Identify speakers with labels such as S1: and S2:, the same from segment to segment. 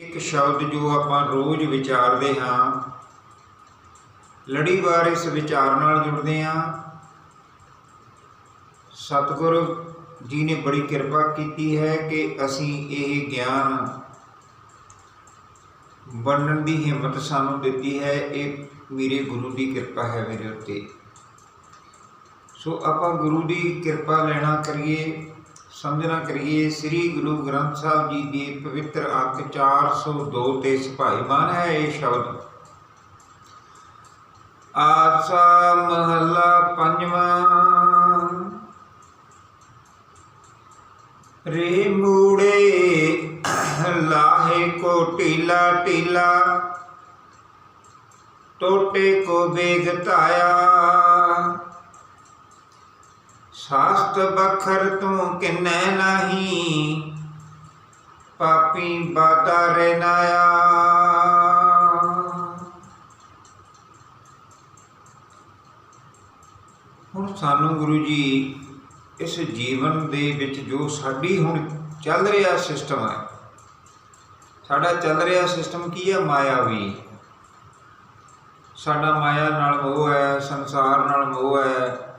S1: ਇੱਕ ਸ਼ਬਦ ਜੋ ਆਪਾਂ ਰੋਜ਼ ਵਿਚਾਰਦੇ ਹਾਂ, ਲੜੀਵਾਰ ਇਸ ਵਿਚਾਰ ਨਾਲ ਜੁੜਦੇ ਹਾਂ। ਸਤਿਗੁਰ ਜੀ ਨੇ ਬੜੀ ਕਿਰਪਾ ਕੀਤੀ ਹੈ ਕਿ ਅਸੀਂ ਇਹ ਗਿਆਨ ਵੰਡਣ ਦੀ ਹਿੰਮਤ ਸਾਨੂੰ ਦਿੱਤੀ ਹੈ। ਇਹ ਮੇਰੇ ਗੁਰੂ ਦੀ ਕਿਰਪਾ ਹੈ ਮੇਰੇ ਉੱਤੇ। ਸੋ ਆਪਾਂ ਗੁਰੂ ਦੀ ਕਿਰਪਾ ਲੈਣਾ ਕਰੀਏ। ਸਮਝਣਾ ਕਰੀਏ, ਸ੍ਰੀ ਗੁਰੂ ਗ੍ਰੰਥ ਸਾਹਿਬ ਜੀ ਦੇ ਪਵਿੱਤਰ ਅੰਕ 402 ਤੇ ਸੁਭਾਈਮਾਨ ਹੈ ਇਹ ਸ਼ਬਦ। ਆਸਾ ਮਹੱਲਾ ਪੰਜਵਾਂ। ਰੇ ਮੂੜੇ ਲਾਹੇ ਕੋ ਟੀਲਾ ਟੀਲਾ ਟੋਟੇ ਕੋ ਬੇਗਤਾਇਆ ਸਾਸਤ ਬਖਰ ਤੂੰ ਕਿਨੈ ਨਹੀਂ, ਪਾਪੀ ਬਾਤਾ ਰੇ ਹੁਣ ਸਾਨੂੰ ਗੁਰੂ ਜੀ, ਇਸ ਜੀਵਨ ਦੇ ਵਿੱਚ ਜੋ ਸਾਡੀ ਹੁਣ ਚੱਲ ਰਿਹਾ ਸਿਸਟਮ ਹੈ ਸਾਡਾ ਚੱਲ ਰਿਹਾ ਸਿਸਟਮ ਕੀ ਹੈ ਮਾਇਆਵੀ ਸਾਡਾ ਮਾਇਆ ਨਾਲ ਮੋਹ ਹੈ, ਸੰਸਾਰ ਨਾਲ ਮੋਹ ਹੈ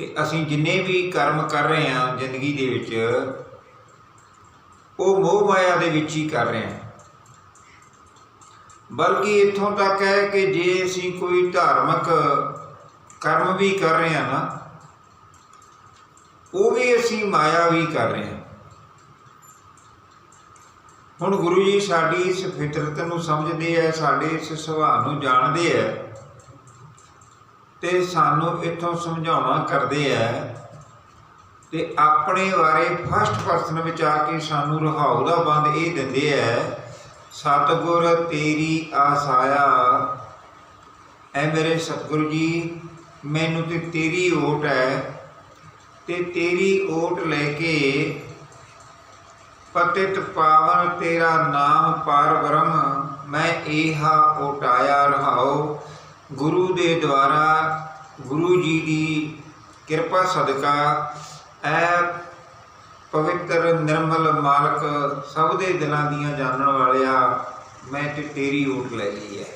S1: ਤੇ ਅਸੀਂ ਜਿੰਨੇ ਵੀ ਕਰਮ ਕਰ ਰਹੇ ਹਾਂ ਜ਼ਿੰਦਗੀ ਦੇ ਵਿੱਚ, ਉਹ ਮੋਹ ਮਾਇਆ ਦੇ ਵਿੱਚ ਹੀ ਕਰ ਰਹੇ ਹਾਂ। ਬਲਕਿ ਇੱਥੋਂ ਤੱਕ ਹੈ ਕਿ ਜੇ ਅਸੀਂ ਕੋਈ ਧਾਰਮਿਕ ਕਰਮ ਵੀ ਕਰ ਰਹੇ ਹਾਂ ਨਾ, ਉਹ ਵੀ ਅਸੀਂ ਮਾਇਆ ਵੀ ਕਰ ਰਹੇ ਹਾਂ। ਹੁਣ ਗੁਰੂ ਜੀ ਸਾਡੀ ਇਸ ਫਿਤਰਤ ਨੂੰ ਸਮਝਦੇ ਆ ਸਾਡੇ ਇਸ ਸੁਭਾਅ ਨੂੰ ਜਾਣਦੇ ਆ ਤੇ ਸਾਨੂੰ ਇੱਥੋਂ ਸਮਝਾਉਣਾ ਕਰਦੇ ਆ ਤੇ ਆਪਣੇ ਬਾਰੇ ਫਸਟ ਪਰਸਨ ਵਿੱਚ ਆ ਕੇ ਸਾਨੂੰ ਰਹਾਉ ਦਾ ਬੰਦ ਇਹ ਦਿੰਦੇ ਆ ਸਤਿਗੁਰ ਤੇਰੀ ਆਸਾਇਆ ਐ ਮੇਰੇ ਸਤਿਗੁਰੂ ਜੀ, ਮੈਨੂੰ ਤੇ ਤੇਰੀ ਓਟ ਹੈ ਤੇ ਤੇਰੀ ਓਟ ਲੈ ਕੇ ਪਤਿਤ ਪਾਵਨ ਤੇਰਾ ਨਾਮ ਪਾਰ ਬ੍ਰਹਮ, ਮੈਂ ਏਹਾ ਓਟਾਇਆ ਰਹਾਉ। ਗੁਰੂ ਦੇ ਦੁਆਰਾ ਗੁਰੂ ਜੀ ਦੀ ਕਿਰਪਾ ਸਦਕਾ ਐ ਪਵਿੱਤਰ, ਨਿਰਮਲ ਮਾਲਕ ਸਭ ਦੇ ਦਿਲਾਂ ਦੀਆਂ ਜਾਣਨ ਵਾਲਿਆ ਮੈਂ ਤੇ ਤੇਰੀ ਓਟ ਲੈ ਲਈ ਹੈ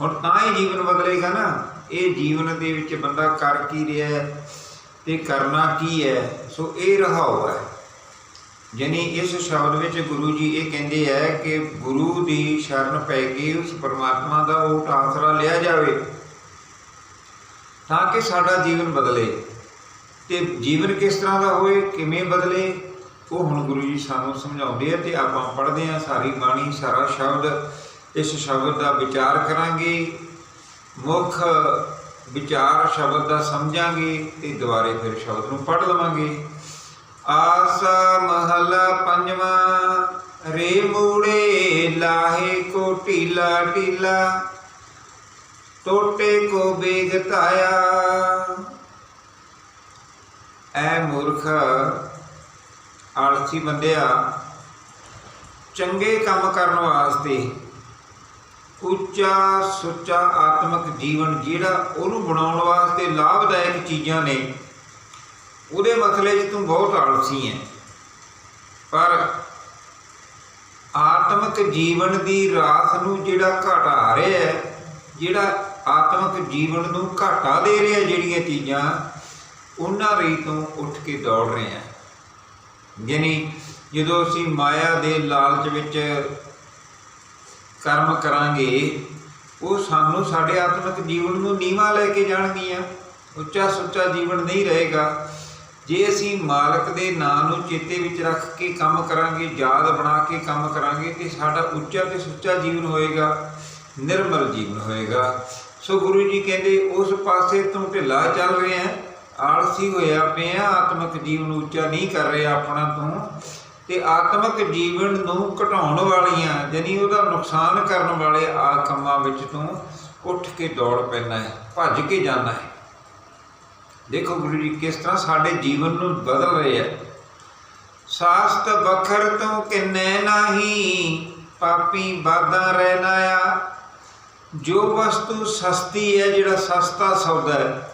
S1: ਹੁਣ ਤਾਂ ਹੀ ਜੀਵਨ ਬਦਲੇਗਾ ਨਾ। ਇਹ ਜੀਵਨ ਦੇ ਵਿੱਚ ਬੰਦਾ ਕਰ ਕੀ ਰਿਹਾ ਹੈ ਤੇ ਕਰਨਾ ਕੀ ਹੈ, ਸੋ ਇਹ ਰਹਾਉ ਹੈ। ਯਾਨੀ ਇਸ ਸ਼ਬਦ ਵਿੱਚ ਗੁਰੂ ਜੀ ਇਹ ਕਹਿੰਦੇ ਹੈ ਕਿ ਗੁਰੂ ਦੀ ਸ਼ਰਨ ਪੈ ਕੇ ਉਸ ਪਰਮਾਤਮਾ ਦਾ ਉਹ ਆਸਰਾ ਲਿਆ ਜਾਵੇ ਤਾਂ ਕਿ ਸਾਡਾ ਜੀਵਨ ਬਦਲੇ। ਤੇ ਜੀਵਨ ਕਿਸ ਤਰ੍ਹਾਂ ਦਾ ਹੋਏ, ਕਿਵੇਂ ਬਦਲੇ, ਉਹ ਹੁਣ ਗੁਰੂ ਜੀ ਸਾਨੂੰ ਸਮਝਾਉਂਦੇ ਆ ਤੇ ਆਪਾਂ ਪੜ੍ਹਦੇ ਆ ਸਾਰੀ ਬਾਣੀ, ਸਾਰਾ ਸ਼ਬਦ। ਇਸ ਸ਼ਬਦ ਦਾ ਵਿਚਾਰ ਕਰਾਂਗੇ, ਮੁੱਖ ਵਿਚਾਰ ਸ਼ਬਦ ਦਾ ਸਮਝਾਂਗੇ ਤੇ ਦੁਬਾਰੇ ਫਿਰ ਸ਼ਬਦ ਨੂੰ ਪੜ੍ਹ ਲਵਾਂਗੇ। ਆਸਾ ਮਹਲਾ ਪੰਜਵਾਂ ਰੇ ਮੂੜੇ ਲਾਹੇ ਕੋ ਟੀਲਾ ਟੀਲਾ ਟੋਟੇ ਕੋ ਬੇਗ ਧਾਇਆ। ਐ ਮੂਰਖ, ਆਲਸੀ ਬੰਦਿਆ, ਚੰਗੇ ਕੰਮ ਕਰਨ ਵਾਸਤੇ ਉੱਚਾ ਸੁੱਚਾ ਆਤਮਿਕ ਜੀਵਨ ਜਿਹੜਾ ਉਹਨੂੰ ਬਣਾਉਣ ਵਾਸਤੇ ਲਾਭਦਾਇਕ ਚੀਜ਼ਾਂ ਨੇ ਉਹਦੇ ਮਸਲੇ 'ਚ ਤੂੰ ਬਹੁਤ ਆਲਸੀ ਹੈ ਪਰ ਆਤਮਿਕ ਜੀਵਨ ਦੀ ਰਾਸ ਨੂੰ ਜਿਹੜਾ ਘਟਾ ਰਿਹਾ ਹੈ, ਜਿਹੜਾ ਆਤਮਿਕ ਜੀਵਨ ਨੂੰ ਘਾਟਾ ਦੇ ਰਿਹਾ ਜਿਹੜੀਆਂ ਚੀਜ਼ਾਂ, ਉਹਨਾਂ ਰਹੀ ਤੋਂ ਉੱਠ ਕੇ ਦੌੜ ਰਹੇ ਆ ਯਾਨੀ ਜਦੋਂ ਅਸੀਂ ਮਾਇਆ ਦੇ ਲਾਲਚ ਵਿੱਚ ਕਰਮ ਕਰਾਂਗੇ, ਉਹ ਸਾਨੂੰ ਸਾਡੇ ਆਤਮਿਕ ਜੀਵਨ ਨੂੰ ਨੀਵਾ ਲੈ ਕੇ ਜਾਣਗੀਆਂ। ਉੱਚਾ ਸੁੱਚਾ ਜੀਵਨ ਨਹੀਂ ਰਹੇਗਾ। ਜੇ ਅਸੀਂ ਮਾਲਕ ਦੇ ਨਾਂ ਨੂੰ ਚੇਤੇ ਵਿੱਚ ਰੱਖ ਕੇ ਕੰਮ ਕਰਾਂਗੇ, ਯਾਦ ਬਣਾ ਕੇ ਕੰਮ ਕਰਾਂਗੇ, ਤੇ ਸਾਡਾ ਉੱਚਾ ਤੇ ਸੁੱਚਾ ਜੀਵਨ ਹੋਏਗਾ, ਨਿਰਮਲ ਜੀਵਨ ਹੋਏਗਾ। ਸੋ ਗੁਰੂ ਜੀ ਕਹਿੰਦੇ, ਉਸ ਪਾਸੇ ਤੋਂ ਢਿੱਲਾ ਚੱਲ ਰਿਹਾ ਆ ਆਲਸੀ ਹੋਇਆ ਪਿਆ, ਆਤਮਿਕ ਜੀਵਨ ਉੱਚਾ ਨਹੀਂ ਕਰ ਰਿਹਾ ਆਪਣਾ ਤੂੰ, ਤੇ ਆਤਮਿਕ ਜੀਵਨ ਨੂੰ ਘਟਾਉਣ ਵਾਲੀਆਂ, ਯਾਨੀ ਉਹਦਾ ਨੁਕਸਾਨ ਕਰਨ ਵਾਲੇ ਆ ਕੰਮਾਂ ਵਿੱਚ ਤੂੰ ਉੱਠ ਕੇ ਦੌੜ ਪੈਣਾ ਹੈ, ਭੱਜ ਕੇ ਜਾਣਾ ਹੈ। ਦੇਖੋ ਗੁਰੂ ਜੀ, ਕਿਸ ਤਰ੍ਹਾਂ ਸਾਡੇ ਜੀਵਨ ਨੂੰ ਬਦਲ ਰਹੇ ਹੈ ਸਾਸਤ ਬਖਰ ਤੋਂ ਕਿੰਨੇ ਨਹੀਂ, ਪਾਪੀ ਬਾਦਾ ਰਹਿਣਾ ਆ। ਜੋ ਵਸਤੂ ਸਸਤੀ ਹੈ, ਜਿਹੜਾ ਸਸਤਾ ਸੌਦਾ ਹੈ।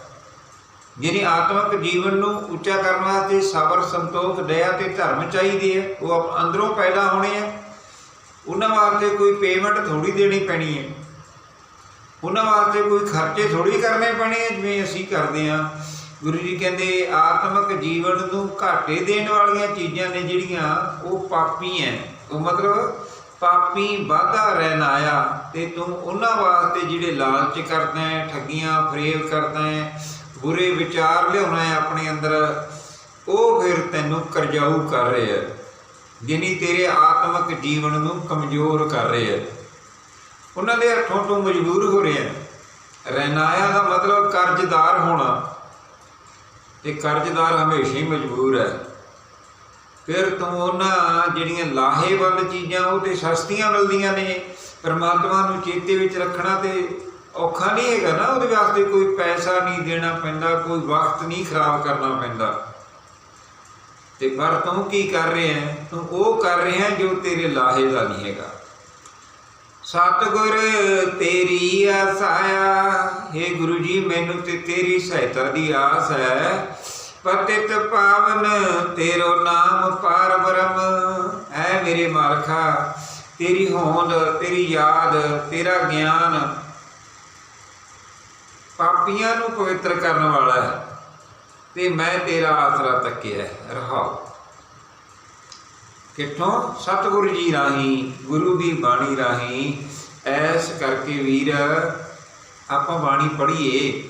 S1: ਜਿਹਨੇ ਆਤਮਿਕ ਜੀਵਨ ਨੂੰ ਉੱਚਾ ਕਰਨ ਵਾਸਤੇ ਸਬਰ, ਸੰਤੋਖ, ਦਇਆ ਤੇ ਧਰਮ ਚਾਹੀਦੇ ਹੈ ਉਹ ਆਪ- ਅੰਦਰੋਂ ਪੈਦਾ ਹੋਣੇ ਆ। ਉਹਨਾਂ ਵਾਸਤੇ ਕੋਈ ਪੇਮੈਂਟ ਥੋੜੀ ਦੇਣੀ ਪੈਣੀ ਹੈ ਉਹਨਾਂ ਵਾਸਤੇ ਕੋਈ ਖਰਚੇ ਥੋੜੀ ਕਰਨੇ ਪੈਣੇ ਆ, ਜਿਵੇਂ ਅਸੀਂ ਕਰਦੇ ਆ। ਗੁਰੂ ਜੀ ਕਹਿੰਦੇ, ਆਤਮਿਕ ਜੀਵਨ ਨੂੰ ਘਾਟੇ ਦੇਣ ਵਾਲੀਆਂ ਚੀਜ਼ਾਂ ਨੇ ਜਿਹੜੀਆਂ ਉਹ ਪਾਪੀ ਐ। ਉਹ ਮਤਲਬ ਪਾਪੀ ਵਾਧਾ ਰਹਿਣ ਆਇਆ ਤੇ ਤੂੰ ਉਹਨਾਂ ਵਾਸਤੇ ਜਿਹੜੇ ਲਾਲਚ ਕਰਦਾ ਹੈ ਠੱਗੀਆਂ, ਫਰੇਬ ਕਰਦਾ ਹੈ ਬੁਰੇ ਵਿਚਾਰ ਲਿਆਉਣਾ ਹੈ ਆਪਣੇ ਅੰਦਰ, ਉਹ ਫਿਰ ਤੈਨੂੰ ਕਰਜਾਊ ਕਰ ਰਹੇ ਹੈ ਜਿਨੀ ਤੇਰੇ ਆਤਮਿਕ ਜੀਵਨ ਨੂੰ ਕਮਜ਼ੋਰ ਕਰ ਰਹੇ ਹੈ ਉਹਨਾਂ ਦੇ ਹੱਥੋਂ ਤੋਂ ਮਜਬੂਰ ਹੋ ਰਿਹਾ ਰਹਿਨਾਇਆ ਦਾ ਮਤਲਬ ਕਰਜ਼ਦਾਰ ਹੋਣਾ। ਤੇ ਕਰਜ਼ਦਾਰ ਹਮੇਸ਼ਾ ਹੀ ਮਜਬੂਰ ਹੈ। ਫਿਰ ਤੂੰ ਉਹਨਾਂ ਜਿਹੜੀਆਂ ਲਾਹੇਵੰਦ ਚੀਜ਼ਾਂ, ਉਹ ਤੇ ਸਸਤੀਆਂ ਮਿਲਦੀਆਂ ਨੇ, ਪਰਮਾਤਮਾ ਨੂੰ ਚੇਤੇ ਵਿੱਚ ਰੱਖਣਾ ਤੇ ਔਖਾ ਨਹੀਂ ਹੈਗਾ ਨਾ, ਉਹਦੇ ਵਾਸਤੇ ਕੋਈ ਪੈਸਾ ਨਹੀਂ ਦੇਣਾ ਪੈਂਦਾ, ਕੋਈ ਵਕਤ ਨਹੀਂ ਖਰਾਬ ਕਰਨਾ ਪੈਂਦਾ। ਤੇ ਪਰ ਤੂੰ ਕੀ ਕਰ ਰਿਹਾ ਤੂੰ ਉਹ ਕਰ ਰਿਹਾ ਜੋ ਤੇਰੇ ਲਾਹੇ ਦਾ ਨਹੀਂ ਹੈਗਾ। ਸਤਿਗੁਰ, ਤੇਰੀ ਆਸਾਇਆ हे ਗੁਰੂ ਜੀ, ਮੈਨੂੰ ਤੇ ਤੇਰੀ ਸਹਾਇਤਾ ਦੀ ਆਸ ਹੈ। ਪਤਿਤ ਪਾਵਨ, ਤੇਰੋ ਨਾਮ ਪਾਰ ਬ੍ਰਹਮ ਐ ਮੇਰੇ ਮਾਲਕਾ, ਤੇਰੀ ਹੋਂਦ, ਤੇਰੀ ਯਾਦ, ਤੇਰਾ ਗਿਆਨ ਪਾਪੀਆਂ ਨੂੰ ਪਵਿੱਤਰ ਕਰਨ ਵਾਲਾ ਹੈ ਤੇ ਮੈਂ ਤੇਰਾ ਆਸਰਾ ਤੱਕਿਆ ਹੈ। ਕਿੱਥੋਂ? ਸਤਿਗੁਰ ਜੀ ਰਾਹੀਂ, ਗੁਰੂ ਦੀ ਬਾਣੀ ਰਾਹੀਂ, ਐਸ ਕਰਕੇ ਵੀਰ, ਆਪਾਂ ਬਾਣੀ ਪੜ੍ਹੀਏ।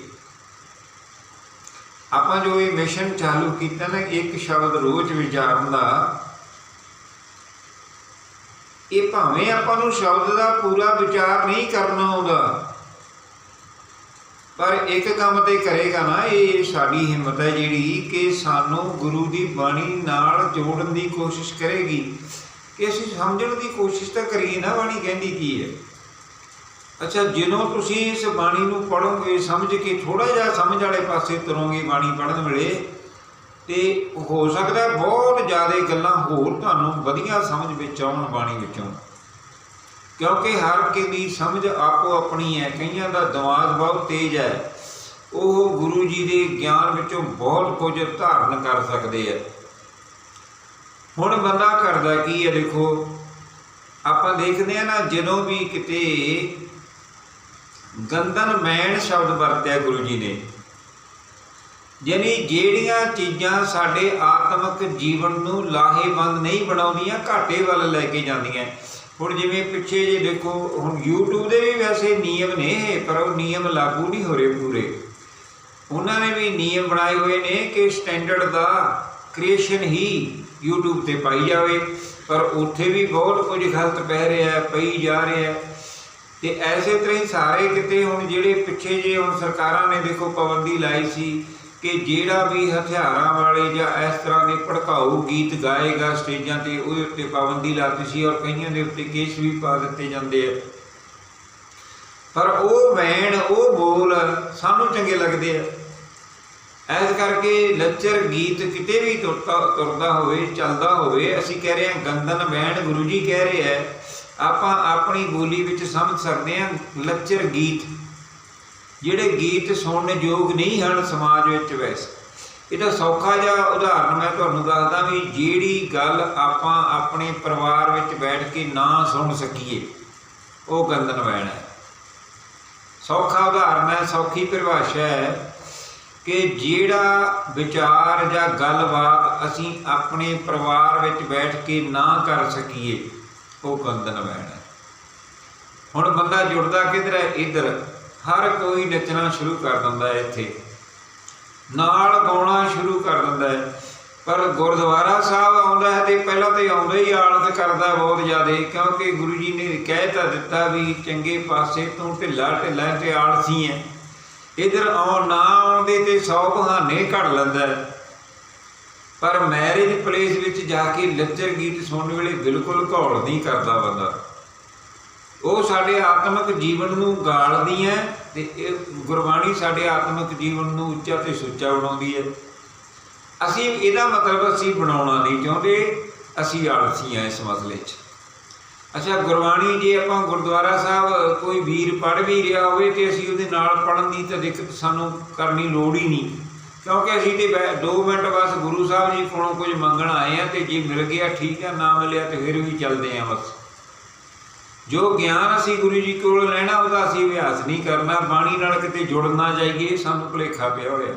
S1: ਆਪਾਂ ਜੋ ਇਹ ਮਿਸ਼ਨ ਚਾਲੂ ਕੀਤਾ ਨਾ, ਇੱਕ ਸ਼ਬਦ ਰੋਜ਼ ਵਿਚਾਰਨ ਦਾ, ਇਹ ਭਾਵੇਂ ਆਪਾਂ ਨੂੰ ਸ਼ਬਦ ਦਾ ਪੂਰਾ ਵਿਚਾਰ ਨਹੀਂ ਕਰਨਾ ਆਉਂਦਾ। ਪਰ ਇੱਕ ਕੰਮ ਤੇ ਕਰੇਗਾ ਨਾ ਇਹ ਸਾਡੀ ਹਿੰਮਤ ਹੈ ਜਿਹੜੀ ਕਿ ਸਾਨੂੰ ਗੁਰੂ ਦੀ ਬਾਣੀ ਨਾਲ ਜੋੜਨ ਦੀ ਕੋਸ਼ਿਸ਼ ਕਰੇਗੀ। ਕਿ ਅਸੀਂ ਸਮਝਣ ਦੀ ਕੋਸ਼ਿਸ਼ ਤਾਂ ਕਰੀਏ ਨਾ, ਬਾਣੀ ਕਹਿੰਦੀ ਕੀ ਹੈ? ਅੱਛਾ, ਜਦੋਂ ਤੁਸੀਂ ਇਸ ਬਾਣੀ ਨੂੰ ਪੜੋਗੇ ਸਮਝ ਕੇ ਥੋੜਾ ਜਿਹਾ ਸਮਝ ਵਾਲੇ ਪਾਸੇ ਤੁਰੋਗੇ ਬਾਣੀ ਪੜਨ ਵੇਲੇ, ਤੇ ਹੋ ਸਕਦਾ ਬਹੁਤ ਜ਼ਿਆਦਾ ਗੱਲਾਂ ਹੋਰ ਤੁਹਾਨੂੰ ਵਧੀਆ ਸਮਝ ਵਿੱਚ ਆਉਣ, ਬਾਣੀ ਵਿੱਚੋਂ ਕਿਉਂਕਿ ਹਰ ਕਿਸੇ ਦੀ ਸਮਝ ਆਪੋ ਆਪਣੀ ਹੈ, ਕਈਆਂ ਦਾ ਦਿਮਾਗ ਬਹੁਤ ਤੇਜ਼ ਹੈ। ਉਹ ਗੁਰੂ ਜੀ ਦੇ ਗਿਆਨ ਵਿੱਚੋਂ ਬਹੁਤ ਕੁਝ ਧਾਰਨ ਕਰ ਸਕਦੇ ਆ। ਹੁਣ ਬੰਦਾ ਕਰਦਾ ਕੀ ਹੈ ਦੇਖੋ, ਆਪਾਂ ਦੇਖਦੇ ਆ ਨਾ, ਜਦੋਂ ਵੀ ਕਿਤੇ ਗੰਦਨ ਮੈਣ ਸ਼ਬਦ ਵਰਤਿਆ ਗੁਰੂ ਜੀ ਨੇ, ਯਾਨੀ ਜਿਹੜੀਆਂ ਚੀਜ਼ਾਂ ਸਾਡੇ ਆਤਮਿਕ ਜੀਵਨ ਨੂੰ ਲਾਹੇਵੰਦ ਨਹੀਂ ਬਣਾਉਂਦੀਆਂ, ਘਾਟੇ ਵੱਲ ਲੈ ਕੇ ਜਾਂਦੀਆਂ। ਹੁਣ ਜਿਵੇਂ ਪਿੱਛੇ ਜੇ ਦੇਖੋ, ਹੁਣ YouTube ਦੇ ਵੀ ਵੈਸੇ ਨਿਯਮ ਨੇ, ਪਰ ਉਹ ਨਿਯਮ ਲਾਗੂ ਨਹੀਂ ਹੋ ਰਹੇ ਪੂਰੇ। ਉਹਨਾਂ ਨੇ ਵੀ ਨਿਯਮ ਬਣਾਏ ਹੋਏ ਨੇ ਕਿ ਸਟੈਂਡਰਡ ਦਾ ਕ੍ਰੀਏਸ਼ਨ ਹੀ YouTube ਤੇ ਪਾਈ ਜਾਵੇ। ਪਰ ਉੱਥੇ ਵੀ ਬਹੁਤ ਕੁਝ ਗਲਤ ਪੈ ਰਿਹਾ, ਪਈ ਜਾ ਰਿਹਾ। ਹੈ ਤੇ ਐਸੇ ਤਰ੍ਹਾਂ ਹੀ ਸਾਰੇ ਕਿਤੇ ਹੁਣ ਜਿਹੜੇ ਪਿੱਛੇ ਜੇ ਹੁਣ ਸਰਕਾਰਾਂ ਨੇ ਦੇਖੋ ਪਾਬੰਦੀ ਲਾਈ ਸੀ ਕਿ ਜਿਹੜਾ ਵੀ ਹਥਿਆਰਾਂ ਵਾਲੇ ਜਾਂ ਇਸ ਤਰ੍ਹਾਂ ਦੇ ਭੜਕਾਊ ਗੀਤ ਗਾਏਗਾ ਸਟੇਜਾਂ ਤੇ, ਉਹਦੇ ਉੱਤੇ ਪਾਬੰਦੀ ਲਾਤੀ ਸੀ ਔਰ ਕਈਆਂ ਦੇ ਉੱਤੇ ਕੇਸ ਵੀ ਪਾ ਦਿੱਤੇ ਜਾਂਦੇ ਆ। ਪਰ ਉਹ ਵੈਣ, ਉਹ ਬੋਲ ਸਾਨੂੰ ਚੰਗੇ ਲੱਗਦੇ ਆ। ਐਸ ਕਰਕੇ ਲੱਚਰ ਗੀਤ ਕਿਤੇ ਵੀ ਤੁਰਦਾ ਤੁਰਦਾ ਹੋਵੇ, ਚੱਲਦਾ ਹੋਵੇ, ਅਸੀਂ ਕਹਿ ਰਹੇ ਹਾਂ ਗੰਦਨ ਵੈਣ ਗੁਰੂ ਜੀ ਕਹਿ ਰਹੇ ਹੈ ਆਪਾਂ ਆਪਣੀ ਬੋਲੀ ਵਿੱਚ ਸਮਝ ਸਕਦੇ ਹਾਂ ਲੱਚਰ ਗੀਤ। ਜਿਹੜੇ ਗੀਤ ਸੁਣਨ ਯੋਗ ਨਹੀਂ ਹਨ ਸਮਾਜ ਵਿੱਚ ਵੈਸੇ। ਇਹਦਾ ਸੌਖਾ ਜਿਹਾ ਉਦਾਹਰਨ ਮੈਂ ਤੁਹਾਨੂੰ ਦੱਸਦਾ ਵੀ ਜਿਹੜੀ ਗੱਲ ਆਪਾਂ ਆਪਣੇ ਪਰਿਵਾਰ ਵਿੱਚ ਬੈਠ ਕੇ ਨਾ ਸੁਣ ਸਕੀਏ, ਉਹ ਗੰਦਨ ਵੈਣ ਹੈ। ਸੌਖਾ ਉਦਾਹਰਨ ਹੈ, ਸੌਖੀ ਪਰਿਭਾਸ਼ਾ ਹੈ ਕਿ ਜਿਹੜਾ ਵਿਚਾਰ ਜਾਂ ਗੱਲਬਾਤ ਅਸੀਂ ਆਪਣੇ ਪਰਿਵਾਰ ਵਿੱਚ ਬੈਠ ਕੇ ਨਾ ਕਰ ਸਕੀਏ, ਉਹ ਗੰਦਨ ਵੈਣ ਹੈ। ਹੁਣ ਬੰਦਾ ਜੁੜਦਾ ਕਿਧਰ ਹੈ? ਇੱਧਰ। ਹਰ ਕੋਈ ਨੱਚਣਾ ਸ਼ੁਰੂ ਕਰ ਦਿੰਦਾ ਹੈ ਇੱਥੇ। ਨਾਲ ਗਾਉਣਾ ਸ਼ੁਰੂ ਕਰ ਦਿੰਦਾ ਹੈ। ਪਰ ਗੁਰਦੁਆਰਾ ਸਾਹਿਬ ਆਉਂਦਾ ਹੈ ਤੇ ਪਹਿਲਾਂ ਤੇ ਆਉਂਦਾ ਹੀ ਆਲਤ ਕਰਦਾ ਬਹੁਤ ਜ਼ਿਆਦਾ, ਕਿਉਂਕਿ ਗੁਰੂ ਜੀ ਨੇ ਕਹਿ ਤਾਂ ਦਿੱਤਾ ਵੀ ਚੰਗੇ ਪਾਸੇ ਤੋਂ ਢਿੱਲਾ ਢਿੱਲਾ ਤੇ ਆਲਸੀ ਹੈ। ਇਧਰ ਆਉਣ ਨਾ ਆਉਂਦੇ ਤੇ ਸੌ ਬਹਾਨੇ ਘੜ ਲੈਂਦਾ ਪਰ ਮੈਰਿਜ ਪਲੇਸ ਵਿੱਚ ਜਾ ਕੇ ਲੱਚਰ ਗੀਤ ਸੁਣਨ ਵੇਲੇ ਬਿਲਕੁਲ ਘੋਲ ਨਹੀਂ ਕਰਦਾ ਬੰਦਾ। ਉਹ ਸਾਡੇ ਆਤਮਿਕ ਜੀਵਨ ਨੂੰ ਗਾਲਦੀ ਹੈ ਤੇ ਇਹ ਗੁਰਬਾਣੀ ਸਾਡੇ ਆਤਮਿਕ ਜੀਵਨ ਨੂੰ ਉੱਚਾ ਤੇ ਸੁੱਚਾ ਬਣਾਉਂਦੀ ਹੈ। ਅਸੀਂ ਇਹਦਾ ਮਤਲਬ ਅਸੀਂ ਬਣਾਉਣਾ ਨਹੀਂ ਚਾਹੁੰਦੇ, ਅਸੀਂ ਆਲਸੀ ਹਾਂ ਇਸ ਮਸਲੇ 'ਚ। ਅੱਛਾ, ਗੁਰਬਾਣੀ ਜੇ ਆਪਾਂ ਗੁਰਦੁਆਰਾ ਸਾਹਿਬ ਕੋਈ ਵੀਰ ਪੜ੍ਹ ਵੀ ਰਿਹਾ ਹੋਵੇ ਤੇ ਅਸੀਂ ਉਹਦੇ ਨਾਲ ਪੜਨ ਦੀ ਤਾਂ ਦਿੱਕਤ ਸਾਨੂੰ ਕਰਨੀ ਲੋੜ ਹੀ ਨਹੀਂ। ਕਿਉਂਕਿ ਅਸੀਂ ਤੇ 2 ਮਿੰਟ ਬਸ ਗੁਰੂ ਸਾਹਿਬ ਜੀ ਕੋਲੋਂ ਕੁਝ ਮੰਗਣ ਆਏ ਆ ਤੇ ਜੇ ਮਿਲ ਗਿਆ, ਠੀਕ ਆ ਨਾ ਮਿਲਿਆ ਤੇ ਫਿਰ ਵੀ ਚੱਲਦੇ ਆ ਬਸ। ਜੋ ਗਿਆਨ ਅਸੀਂ ਗੁਰੂ ਜੀ ਕੋਲ ਲੈਣਾ, ਉਹਦਾ ਅਸੀਂ ਅਭਿਆਸ ਨਹੀਂ ਕਰਨਾ। ਬਾਣੀ ਨਾਲ ਕਿਤੇ ਜੁੜ ਨਾ ਜਾਈਏ, ਸਾਨੂੰ ਭੁਲੇਖਾ ਪਿਆ ਹੋਇਆ।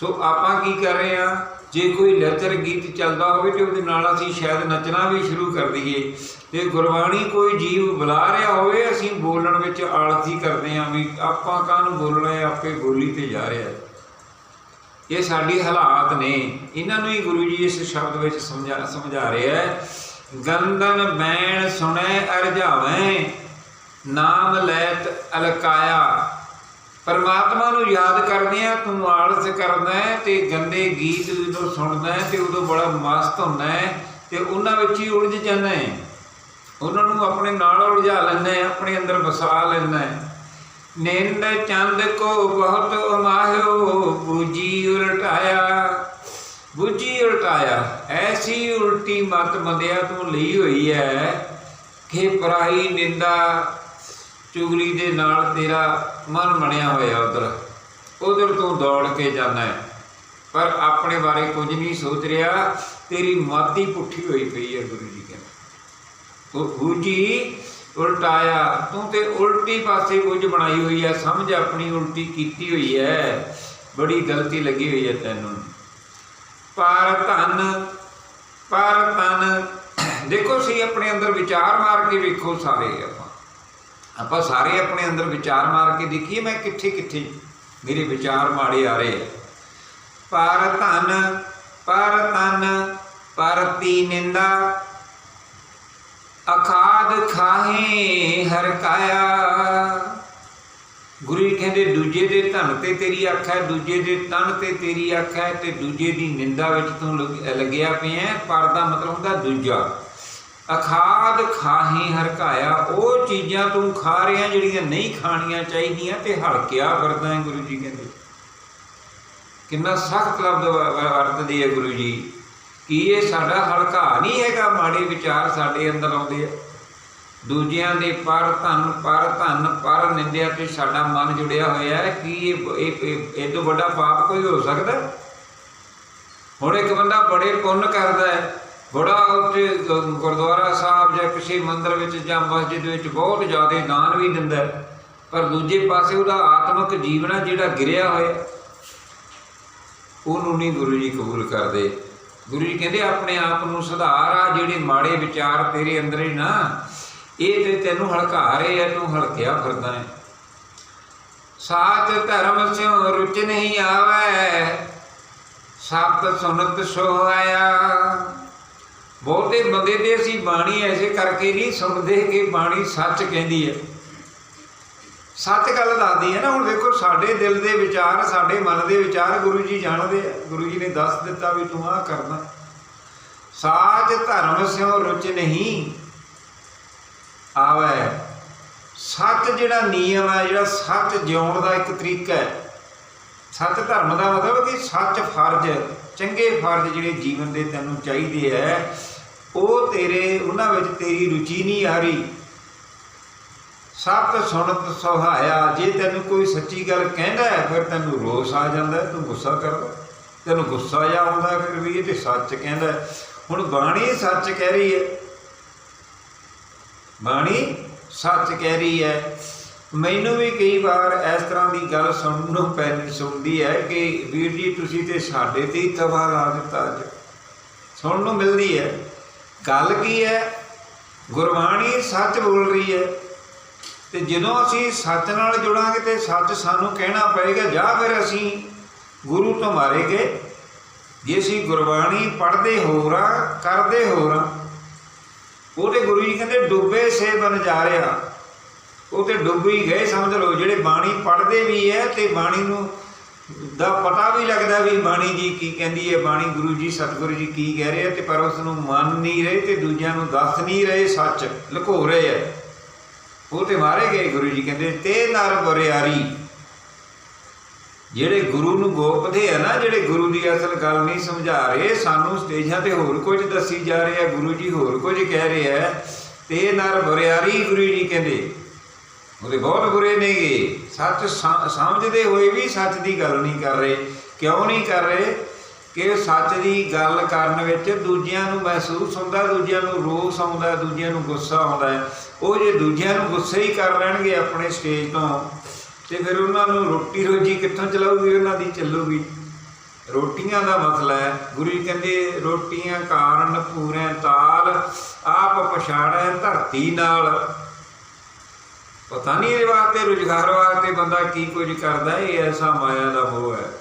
S1: ਸੋ ਆਪਾਂ ਕੀ ਕਰ ਰਹੇ ਆ ਜੇ ਕੋਈ ਲੈਤਰ ਗੀਤ ਚੱਲਦਾ ਹੋਵੇ ਤੇ ਉਹਦੇ ਨਾਲ ਅਸੀਂ ਸ਼ਾਇਦ ਨੱਚਣਾ ਵੀ ਸ਼ੁਰੂ ਕਰ ਦਈਏ। ਤੇ ਗੁਰਬਾਣੀ ਕੋਈ ਜੀਵ ਬੁਲਾ ਰਿਹਾ ਹੋਵੇ, ਅਸੀਂ ਬੋਲਣ ਵਿੱਚ ਆਲਸੀ ਕਰਦੇ ਆ ਵੀ ਆਪਾਂ ਕਾਹਨੂੰ ਬੋਲਣਾ ਹੈ? ਆਪੇ ਬੋਲੀ ਤੇ ਜਾ ਰਿਹਾ ਹੈ। ਇਹ ਸਾਡੀ ਹਾਲਾਤ ਨੇ। ਇਹਨਾਂ ਨੂੰ ਹੀ ਗੁਰੂ ਜੀ ਇਸ ਸ਼ਬਦ ਵਿੱਚ ਸਮਝਾ ਸਮਝਾ ਰਿਹਾ ਹੈ। ਗੰਦਨ ਬੈਣ ਸੁਣੈ ਅਰਝਾਵੇਂ ਨਾਮ ਲੈਤ ਅਲਕਾਇਆ। ਪਰਮਾਤਮਾ ਨੂੰ ਯਾਦ ਕਰਦੇ ਆ ਤੂੰ ਆਲਸ ਕਰਦਾ ਤੇ ਗੰਦੇ ਗੀਤ ਜਦੋਂ ਸੁਣਦਾ ਤੇ ਉਦੋਂ ਬੜਾ ਮਸਤ ਹੁੰਦਾ ਤੇ ਉਹਨਾਂ ਵਿੱਚ ਹੀ ਉਲਝ ਜਾਂਦਾ ਹੈ ਉਹਨਾਂ ਨੂੰ ਆਪਣੇ ਨਾਲ ਉਲਝਾ ਲੈਂਦਾ ਆਪਣੇ ਅੰਦਰ ਵਸਾ ਲੈਂਦਾ ਹੈ ਨਿੰਦ ਚੰਦ ਕੋ ਬਹੁਤ ਉਮਾਹਿਓ ਬੂਜੀ ਉਲਟਾਇਆ ਬੂਜੀ ਉਲਟਾਇਆ, ਐਸੀ ਉਲਟੀ ਮਤ ਬੰਦਿਆ ਤੂੰ ਲਈ ਹੋਈ ਹੈ ਕਿ ਪਰਾਈ ਨਿੰਦਾ ਚੁਗਲੀ ਦੇ ਨਾਲ ਤੇਰਾ ਮਨ ਬਣਿਆ ਹੋਇਆ ਉਧਰ। ਉਧਰ ਤੂੰ ਦੌੜ ਕੇ ਜਾਂਦਾ ਹੈ ਪਰ ਆਪਣੇ ਬਾਰੇ ਕੁਝ ਨਹੀਂ ਸੋਚ ਰਿਹਾ। ਤੇਰੀ ਮਾਤੀ ਪੁੱਠੀ ਹੋਈ ਪਈ ਹੈ ਗੁਰੂ ਜੀ ਕਹਿੰਦੇ। ਉਹ ਬੂਜੀ ਉਲਟਾਇਆ, ਤੂੰ ਤੇ ਉਲਟੀ ਪਾਸੇ ਕੁਝ ਬਣਾਈ ਹੋਈ ਹੈ ਸਮਝ ਆਪਣੀ ਉਲਟੀ ਕੀਤੀ ਹੋਈ ਹੈ ਬੜੀ ਗਲਤੀ ਲੱਗੀ ਹੋਈ ਹੈ ਤੈਨੂੰ। ਪਰ ਧਨ ਪਰ ਤਨ। ਦੇਖੋ ਸੀ ਆਪਣੇ ਅੰਦਰ ਵਿਚਾਰ ਮਾਰ ਕੇ ਵੇਖੋ ਸਾਰੇ ਆਪਾਂ। ਆਪਾਂ ਸਾਰੇ ਆਪਣੇ ਅੰਦਰ ਵਿਚਾਰ ਮਾਰ ਕੇ ਦੇਖੀਏ, ਮੈਂ ਕਿੱਥੇ ਕਿੱਥੇ ਮੇਰੇ ਵਿਚਾਰ ਮਾੜੇ ਆ ਰਹੇ ਪਰ ਧਨ, ਪਰ ਤਨ ਪਰਤੀ ਨਿੰਦਾ। ਅਖਾਦ ਖਾਹੇ ਹਰ ਕਾਇਆ। ਕਹਿੰਦੇ ਦੂਜੇ ਦੇ ਧਨ ਤੇ ਤੇਰੀ ਅੱਖ ਹੈ, ਦੂਜੇ ਦੇ ਤਨ ਤੇ ਤੇਰੀ ਅੱਖ ਹੈ ਤੇ ਦੂਜੇ ਦੀ ਨਿੰਦਾ ਵਿੱਚ ਤੂੰ ਲੱਗਿਆ ਪਿਆ ਪਰ ਦਾ ਮਤਲਬ ਹੁੰਦਾ ਦੂਜਾ। ਅਖਾਦ ਖਾਹੀ ਹਰਕਾਇਆ, ਉਹ ਚੀਜ਼ਾਂ ਤੂੰ ਖਾ ਰਿਹਾ ਜਿਹੜੀਆਂ ਨਹੀਂ ਖਾਣੀਆਂ ਚਾਹੀਦੀਆਂ ਤੇ ਹਲਕਿਆ ਵਰਦਾ ਹੈ ਗੁਰੂ ਜੀ ਕਹਿੰਦੇ। ਕਿੰਨਾ ਸਖਤ ਲਫ਼ਜ਼ ਵਰਤਦੇ ਹੈ ਗੁਰੂ ਜੀ। ਕੀ ਇਹ ਸਾਡਾ ਹਲਕਾ ਨਹੀਂ ਹੈਗਾ, ਮਾੜੇ ਵਿਚਾਰ ਸਾਡੇ ਅੰਦਰ ਆਉਂਦੇ ਆ। ਦੂਜਿਆਂ ਦੇ ਪਰ ਧਨ ਪਰ ਧਨ, ਪਰ ਨਿੰਦਿਆ ਤੇ ਸਾਡਾ ਮਨ ਜੁੜਿਆ ਹੋਇਆ ਹੈ। ਕੀ ਇਹ, ਇਹ- ਤੋਂ ਵੱਡਾ ਪਾਪ ਕੋਈ ਹੋ ਸਕਦਾ? ਹੁਣ ਇੱਕ ਬੰਦਾ ਬੜੇ ਪੁੰਨ ਕਰਦਾ ਹੈ। ਬੜਾ ਉੱਥੇ ਗੁਰਦੁਆਰਾ ਸਾਹਿਬ ਜਾਂ ਕਿਸੇ ਮੰਦਰ ਵਿੱਚ ਜਾਂ ਮਸਜਿਦ ਵਿੱਚ ਬਹੁਤ ਜ਼ਿਆਦਾ ਦਾਨ ਵੀ ਦਿੰਦਾ ਪਰ ਦੂਜੇ ਪਾਸੇ ਉਹਦਾ ਆਤਮਿਕ ਜੀਵਨ ਜਿਹੜਾ ਗਿਰਿਆ ਹੋਇਆ ਉਹਨੂੰ ਨਹੀਂ ਗੁਰੂ ਜੀ ਕਬੂਲ ਕਰਦੇ। ਗੁਰੂ ਜੀ ਕਹਿੰਦੇ, ਆਪਣੇ ਆਪ ਨੂੰ ਸੁਧਾਰ ਆ, ਜਿਹੜੇ ਮਾੜੇ ਵਿਚਾਰ ਤੇਰੇ ਅੰਦਰ ਹੀ ਨਾ ਇਹ ਤੇ ਤੈਨੂੰ ਹਲਕਾ ਰਹੇ ਇਹਨੂੰ ਹਲਕਿਆ ਫਿਰਦਾ ਹੈ ਸਾਚ ਧਰਮ ਸਿਉ ਰੁਚ ਨਹੀਂ ਆਵੈ, ਸਤ ਸੁਨਤ ਸੋ ਆਇਆ। ਬਹੁਤੇ ਬੰਦੇ ਤੇ ਅਸੀਂ ਬਾਣੀ ਐਸੇ ਕਰਕੇ ਨਹੀਂ ਸੁਣਦੇ ਕਿ ਬਾਣੀ ਸੱਚ ਕਹਿੰਦੀ ਹੈ ਸੱਚ ਗੱਲ ਦੱਸਦੀ ਹੈ ਨਾ, ਹੁਣ ਦੇਖੋ ਸਾਡੇ ਦਿਲ ਦੇ ਵਿਚਾਰ, ਸਾਡੇ ਮਨ ਦੇ ਵਿਚਾਰ ਗੁਰੂ ਜੀ ਜਾਣਦੇ ਆ ਗੁਰੂ ਜੀ ਨੇ ਦੱਸ ਦਿੱਤਾ ਵੀ ਤੂੰ ਆਹ ਕਰਨਾ। ਸਾਚ ਧਰਮ ਸਿਉ ਰੁਚ ਨਹੀਂ ਆਵੇ। ਸੱਚ ਜਿਹੜਾ ਨਿਯਮ ਹੈ, ਜਿਹੜਾ ਸੱਚ ਜਿਉਣ ਦਾ ਇੱਕ ਤਰੀਕਾ ਹੈ। ਸੱਚ ਧਰਮ ਦਾ ਮਤਲਬ ਕਿ ਸੱਚ ਫਰਜ਼ ਚੰਗੇ ਫਰਜ਼ ਜਿਹੜੇ ਜੀਵਨ ਦੇ ਤੈਨੂੰ ਚਾਹੀਦੇ ਹੈ, ਉਹ ਤੇਰੇ, ਉਹਨਾਂ ਵਿੱਚ ਤੇਰੀ ਰੁਚੀ ਨਹੀਂ ਆ ਰਹੀ। ਸਤ ਸੁਣਤ ਸੁਹਾਇਆ, ਜੇ ਤੈਨੂੰ ਕੋਈ ਸੱਚੀ ਗੱਲ ਕਹਿੰਦਾ ਹੈ, ਫਿਰ ਤੈਨੂੰ ਰੋਸ ਆ ਜਾਂਦਾ ਤੂੰ ਗੁੱਸਾ ਕਰਦਾ ਤੈਨੂੰ ਗੁੱਸਾ ਜਾ ਆਉਂਦਾ ਫਿਰ ਵੀ ਇਹ ਤੇ ਸੱਚ ਕਹਿੰਦਾ ਹੁਣ ਬਾਣੀ ਸੱਚ ਕਹਿ ਰਹੀ ਹੈ। ਬਾਣੀ ਸੱਚ ਕਹਿ ਰਹੀ ਹੈ। ਮੈਨੂੰ ਵੀ ਕਈ ਵਾਰ ਇਸ ਤਰ੍ਹਾਂ ਦੀ ਗੱਲ ਸੁਣਨ ਨੂੰ ਪੈਣੀ ਸੁਣਦੀ ਹੈ ਕਿ ਵੀਰ ਜੀ, ਤੁਸੀਂ ਤੇ ਸਾਡੇ ਤੇ ਹੀ ਤਵਾ ਲਾ ਦਿੱਤਾ ਅੱਜ। ਸੁਣਨ ਨੂੰ ਮਿਲਦੀ ਹੈ। ਗੱਲ ਕੀ ਹੈ? ਗੁਰਬਾਣੀ ਸੱਚ ਬੋਲ ਰਹੀ ਹੈ। ਤੇ ਜਦੋਂ ਅਸੀਂ ਸੱਚ ਨਾਲ ਜੁੜਾਂਗੇ ਤੇ ਸੱਚ ਸਾਨੂੰ ਕਹਿਣਾ ਪਏਗਾ, ਜਾਂ ਫਿਰ ਅਸੀਂ ਗੁਰੂ ਤੋਂ ਮਾਰੇ ਗਏ। ਜੇ ਅਸੀਂ ਗੁਰਬਾਣੀ ਪੜ੍ਹਦੇ ਹੋਰਾਂ ਕਰਦੇ ਹੋਰਾਂ ਉਹਦੇ ਗੁਰੂ ਜੀ ਕਹਿੰਦੇ, ਡੁੱਬੇ ਸੇ ਬਨ ਜਾ ਰਿਹਾ। ਉਹ ਤੇ ਡੁੱਬ ਹੀ ਗਏ, ਸਮਝ ਲਓ, ਜਿਹੜੇ ਬਾਣੀ ਪੜ੍ਹਦੇ ਵੀ ਹੈ ਤੇ ਬਾਣੀ ਨੂੰ ਦਾ ਪਤਾ ਵੀ ਲੱਗਦਾ ਵੀ ਬਾਣੀ ਜੀ ਕੀ ਕਹਿੰਦੀ ਹੈ ਬਾਣੀ ਗੁਰੂ ਜੀ, ਸਤਿਗੁਰੂ ਜੀ ਕੀ ਕਹਿ ਰਹੇ ਆ ਤੇ ਪਰ ਉਸ ਨੂੰ ਮੰਨ ਨਹੀਂ ਰਹੇ ਤੇ ਦੂਜਿਆਂ ਨੂੰ ਦੱਸ ਨਹੀਂ ਰਹੇ, ਸੱਚ ਲੁਕੋ ਰਹੇ ਆ ਉਹ ਤੇ ਮਾਰੇ ਗਏ, ਗੁਰੂ ਜੀ ਕਹਿੰਦੇ, ਤੇ ਨਰ ਬਰਿਆਰੀ। ਜਿਹੜੇ ਗੁਰੂ ਨੂੰ ਗੋਪਦੇ ਆ ਨਾ, ਜਿਹੜੇ ਗੁਰੂ ਦੀ ਅਸਲ ਗੱਲ ਨਹੀਂ ਸਮਝਾ ਰਹੇ, ਸਾਨੂੰ ਸਟੇਜਾਂ ਤੇ ਹੋਰ ਕੁਝ ਦੱਸੀ ਜਾ ਰਹੇ ਆ ਗੁਰੂ ਜੀ ਹੋਰ ਕੁਝ ਕਹਿ ਰਹੇ ਆ ਤੇ ਨਰ ਬੁਰਿਆਰੀ ਗੁਰੂ ਜੀ ਕਹਿੰਦੇ ਉਹਦੇ ਬਹੁਤ ਬੁਰੇ ਨੇਗੇ। ਸੱਚ ਸਮਝਦੇ ਹੋਏ ਵੀ ਸੱਚ ਦੀ ਗੱਲ ਨਹੀਂ ਕਰ ਰਹੇ। ਕਿਉਂ ਨਹੀਂ ਕਰ ਰਹੇ? ਕਿ ਸੱਚ ਦੀ ਗੱਲ ਕਰਨ ਵਿੱਚ ਦੂਜਿਆਂ ਨੂੰ ਮਹਿਸੂਸ ਹੁੰਦਾ, ਦੂਜਿਆਂ ਨੂੰ ਰੋਸ ਆਉਂਦਾ, ਦੂਜਿਆਂ ਨੂੰ ਗੁੱਸਾ ਆਉਂਦਾ ਉਹ ਜੇ ਦੂਜਿਆਂ ਨੂੰ ਗੁੱਸੇ ਹੀ ਕਰ ਲੈਣਗੇ ਆਪਣੇ ਸਟੇਜ ਤੋਂ ਤੇ ਫਿਰ ਉਹਨਾਂ ਨੂੰ ਰੋਟੀ ਰੋਜੀ ਕਿੱਥੋਂ ਚਲਾਉਗੀ ਉਹਨਾਂ ਦੀ ਚੱਲੂਗੀ। ਰੋਟੀਆਂ ਦਾ ਮਸਲਾ ਹੈ। ਗੁਰੂ ਜੀ ਕਹਿੰਦੇ, ਰੋਟੀਆਂ ਕਾਰਨ ਪੂਰੇ ਤਾਲ, ਆਪ ਪਛਾੜੈ ਧਰਤੀ ਨਾਲ। ਪਤਾ ਨਹੀਂ ਇਹਦੇ ਵਾਸਤੇ, ਰੁਜ਼ਗਾਰ ਵਾਸਤੇ ਬੰਦਾ ਕੀ ਕੁਝ ਕਰਦਾ ਇਹ ਐਸਾ ਮਾਇਆ ਦਾ ਮੋਹ ਹੈ।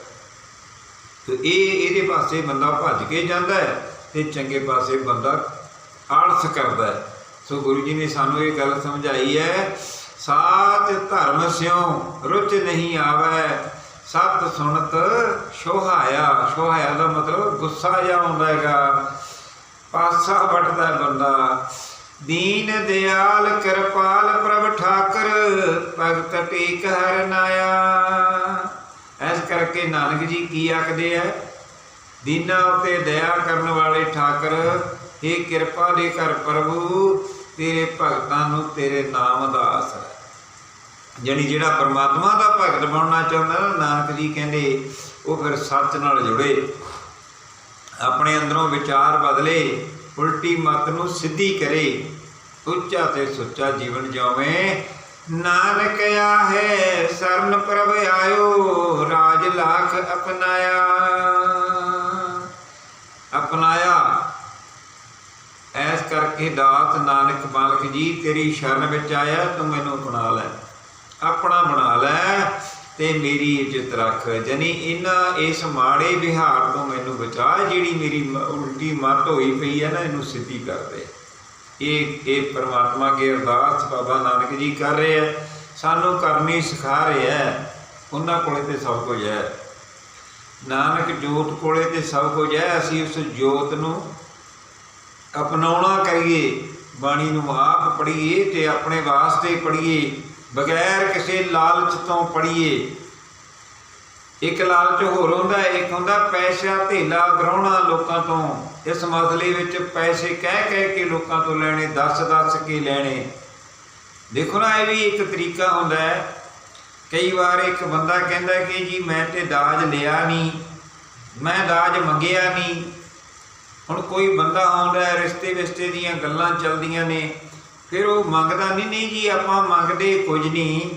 S1: ਤੇ ਇਹ ਇਹਦੇ ਪਾਸੇ ਬੰਦਾ ਭੱਜ ਕੇ ਜਾਂਦਾ ਹੈ ਤੇ ਚੰਗੇ ਪਾਸੇ ਬੰਦਾ ਆਲਸ ਕਰਦਾ ਹੈ। ਸੋ ਗੁਰੂ ਜੀ ਨੇ ਸਾਨੂੰ ਇਹ ਗੱਲ ਸਮਝਾਈ ਹੈ ਸਾਚ ਧਰਮ ਸਿਉ, ਰੁਚ ਨਹੀਂ ਆਵੈ, ਸਤ ਸੁਣਤ ਸ਼ੋਹਾਇਆ। ਸ਼ੋਹਾਇਆ ਦਾ ਮਤਲਬ ਗੁੱਸਾ ਜਿਹਾ ਆਉਂਦਾ ਹੈਗਾ। ਪਾਸਾ ਵੱਟਦਾ ਬੰਦਾ। ਦੀਨ ਦਿਆਲ ਕਿਰਪਾਲ ਪ੍ਰਭ ਠਾਕਰ, ਭਗਤ ਟੇਕ ਹਰ ਨਾਇਆ। ਐਸ ਕਰਕੇ ਨਾਨਕ ਜੀ ਕੀ ਆਖਦੇ ਐ? ਦੀਨਾ ਉਤੇ ਦਇਆ ਕਰਨ ਵਾਲੇ ਠਾਕਰ ਇਹ ਕਿਰਪਾ ਦੇ ਕਰ ਪ੍ਰਭੂ ਤੇਰੇ ਭਗਤਾਂ ਨੂੰ ਤੇਰੇ ਨਾਮ ਦਾ ਆਸਰਾ ਜਾਣੀ ਜਿਹੜਾ ਪਰਮਾਤਮਾ ਦਾ ਭਗਤ ਬਣਨਾ ਚਾਹੁੰਦਾ ਨਾ, ਨਾਨਕ ਜੀ ਕਹਿੰਦੇ, ਉਹ ਫਿਰ ਸੱਚ ਨਾਲ ਜੁੜੇ। ਆਪਣੇ ਅੰਦਰੋਂ ਵਿਚਾਰ ਬਦਲੇ, ਉਲਟੀ ਮਤ ਨੂੰ ਸਿੱਧੀ ਕਰੇ। ਉੱਚਾ ਤੇ ਸੁੱਚਾ ਜੀਵਨ ਜਿਵੇਂ ਨਾਨਕ ਆਹੇ, ਸਰਨ ਪ੍ਰਭ ਆਇਓ, ਰਾਜ ਲਾਖ ਅਪਨਾਇਆ। ਅਪਨਾਇਆ ਐਸ ਕਰਕੇ ਦਾਤ ਨਾਨਕ ਮਾਲਕ ਜੀ, ਤੇਰੀ ਸ਼ਰਨ ਵਿੱਚ ਆਇਆ, ਤੂੰ ਮੈਨੂੰ ਅਪਣਾ ਲੈ। ਆਪਣਾ ਬਣਾ ਲੈ ਤੇ ਮੇਰੀ ਇੱਜ਼ਤ ਰੱਖ। ਜਨੀ ਇਹਨਾਂ ਇਸ ਮਾੜੇ ਵਿਹਾਰ ਤੋਂ ਮੈਨੂੰ ਬਚਾ, ਜਿਹੜੀ ਮੇਰੀ ਮ- ਉਲਟੀ ਮੱਤ ਹੋਈ ਪਈ ਹੈ ਨਾ, ਇਹਨੂੰ ਸਿੱਧੀ ਕਰ ਦੇ। ਇਹ ਇਹ ਪਰਮਾਤਮਾ ਕੀ ਅਰਦਾਸ ਬਾਬਾ ਨਾਨਕ ਜੀ ਕਰ ਰਹੇ ਹੈ। ਸਾਨੂੰ ਕਰਨੀ ਸਿਖਾ ਰਿਹਾ ਹੈ। ਉਹਨਾਂ ਕੋਲੇ ਤੇ ਸਭ ਕੁਝ ਹੈ। ਨਾਨਕ ਜੋਤ ਕੋਲੇ ਤੇ ਸਭ ਕੁਝ ਹੈ। ਅਸੀਂ ਉਸ ਜੋਤ ਨੂੰ ਅਪਣਾਉਣਾ ਕਰੀਏ ਬਾਣੀ ਨੂੰ ਆਪ ਪੜ੍ਹੀਏ ਤੇ ਆਪਣੇ ਵਾਸਤੇ ਪੜ੍ਹੀਏ, ਬਗੈਰ ਕਿਸੇ ਲਾਲਚ ਤੋਂ ਪੜ੍ਹੀਏ। ਇੱਕ ਲਾਲਚ ਹੋਰ ਹੁੰਦਾ ਇੱਕ ਹੁੰਦਾ ਪੈਸਾ ਧੇਲਾ ਗਰਾਉਣਾ ਲੋਕਾਂ ਤੋਂ। ਇਸ ਮਸਲੇ ਵਿੱਚ ਪੈਸੇ ਕਹਿ ਕਹਿ ਕੇ ਲੋਕਾਂ ਤੋਂ ਲੈਣੇ, ਦੱਸ ਦੱਸ ਕੇ ਲੈਣੇ। ਦੇਖੋ ਨਾ, ਇਹ ਵੀ ਇੱਕ ਤਰੀਕਾ ਹੁੰਦਾ ਹੈ। ਕਈ ਵਾਰ ਇੱਕ ਬੰਦਾ ਕਹਿੰਦਾ ਕਿ ਜੀ ਮੈਂ ਤੇ ਦਾਜ ਲਿਆ ਨਹੀਂ, ਮੈਂ ਦਾਜ ਮੰਗਿਆ ਨਹੀਂ। ਹੁਣ ਕੋਈ ਬੰਦਾ ਆਉਂਦਾ ਹੈ, ਰਿਸ਼ਤੇ ਵਿਸ਼ਤੇ ਦੀਆਂ ਗੱਲਾਂ ਚੱਲਦੀਆਂ ਨੇ, ਫਿਰ ਉਹ ਮੰਗਦਾ ਨਹੀਂ ਨਹੀਂ ਜੀ ਆਪਾਂ ਮੰਗਦੇ ਕੁਝ ਨਹੀਂ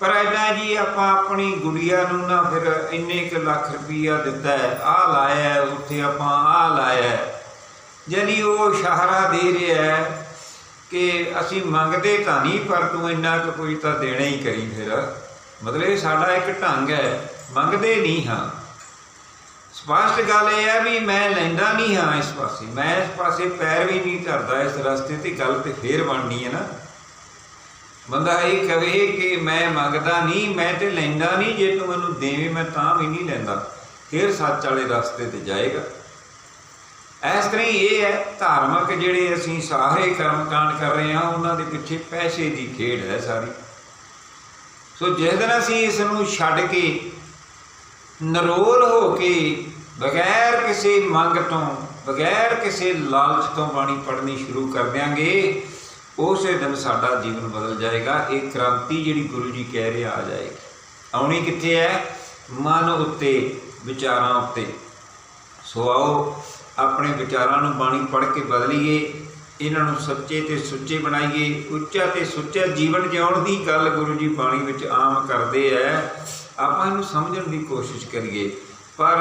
S1: ਪਰ ਐਦਾਂ ਜੀ ਆਪਾਂ ਆਪਣੀ ਗੁੜੀਆ ਨੂੰ ਨਾ ਫਿਰ ਇੰਨੇ ਕੁ ਲੱਖ ਰੁਪਈਆ ਦਿੱਤਾ ਹੈ, ਆਹ ਲਾਇਆ ਉੱਥੇ ਆਪਾਂ ਆਹ ਲਾਇਆ ਹੈ। ਉਹ ਇਸ਼ਾਰਾ ਦੇ ਰਿਹਾ ਹੈ ਕਿ ਅਸੀਂ ਮੰਗਦੇ ਤਾਂ ਨਹੀਂ ਪਰ ਤੂੰ ਇੰਨਾ ਕੁ ਕੋਈ ਤਾਂ ਦੇਣਾ ਹੀ ਕਰੀ ਫਿਰ ਮਤਲਬ ਇਹ ਸਾਡਾ ਇੱਕ ਢੰਗ ਹੈ, ਮੰਗਦੇ ਨਹੀਂ ਹਾਂ ਸਪਸ਼ਟ ਗੱਲ ਇਹ ਹੈ ਵੀ ਮੈਂ ਲੈਂਦਾ ਨਹੀਂ ਹਾਂ ਇਸ ਪਾਸੇ, ਮੈਂ ਇਸ ਪਾਸੇ ਪੈਰ ਵੀ ਨਹੀਂ ਧਰਦਾ, ਇਸ ਰਸਤੇ ਤੇ ਗੱਲ ਤੇ ਫੇਰ ਬਣਨੀ ਹੈ ਨਾ। ਬੰਦਾ ਇਹ ਕਵੇ ਕਿ ਮੈਂ ਮੰਗਦਾ ਨਹੀਂ, ਮੈਂ ਤੇ ਲੈਂਦਾ ਨਹੀਂ, ਜੇ ਤੂੰ ਮੈਨੂੰ ਦੇਵੇਂ ਮੈਂ ਤਾਂ ਵੀ ਨਹੀਂ ਲੈਂਦਾ। ਫੇਰ ਸੱਚ ਵਾਲੇ ਰਸਤੇ ਤੇ ਜਾਏਗਾ। ਇਸ ਤਰ੍ਹਾਂ ਹੀ ਇਹ ਹੈ, ਧਾਰਮਿਕ ਜਿਹੜੇ ਅਸੀਂ ਸਾਰੇ ਕਰਮਕਾਂਡ ਕਰ ਰਹੇ ਹਾਂ, ਉਹਨਾਂ ਦੇ ਪਿੱਛੇ ਪੈਸੇ ਦੀ ਖੇਡ ਹੈ ਸਾਰੀ। ਸੋ ਜਿਸ ਦਿਨ ਅਸੀਂ ਇਸ ਨੂੰ ਛੱਡ ਕੇ ਨਰੋਲ ਹੋ ਕੇ ਬਗੈਰ ਕਿਸੇ ਮੰਗ ਤੋਂ, ਬਗੈਰ ਕਿਸੇ ਲਾਲਚ ਤੋਂ ਬਾਣੀ ਪੜ੍ਹਨੀ ਸ਼ੁਰੂ ਕਰ ਦਿਆਂਗੇ, ਉਸੇ ਦਿਨ ਸਾਡਾ ਜੀਵਨ ਬਦਲ ਜਾਏਗਾ, ਇਹ ਕ੍ਰਾਂਤੀ ਜਿਹੜੀ ਗੁਰੂ ਜੀ ਕਹਿ ਰਿਹਾ ਆ ਜਾਏਗੀ। ਆਉਣੀ ਕਿੱਥੇ ਹੈ? ਮਨ ਉੱਤੇ, ਵਿਚਾਰਾਂ ਉੱਤੇ। ਸੋ ਆਓ, ਆਪਣੇ ਵਿਚਾਰਾਂ ਨੂੰ ਬਾਣੀ ਪੜ੍ਹ ਕੇ ਬਦਲੀਏ, ਇਹਨਾਂ ਨੂੰ ਸੱਚੇ ਤੇ ਸੁੱਚੇ ਬਣਾਈਏ, ਉੱਚਾ ਤੇ ਸੁੱਚਾ ਜੀਵਨ ਜਿਉਣ ਦੀ ਗੱਲ ਗੁਰੂ ਜੀ ਬਾਣੀ ਵਿੱਚ ਆਮ ਕਰਦੇ ਐ ਆਪਾਂ ਇਹਨੂੰ ਸਮਝਣ ਦੀ ਕੋਸ਼ਿਸ਼ ਕਰੀਏ। ਪਰ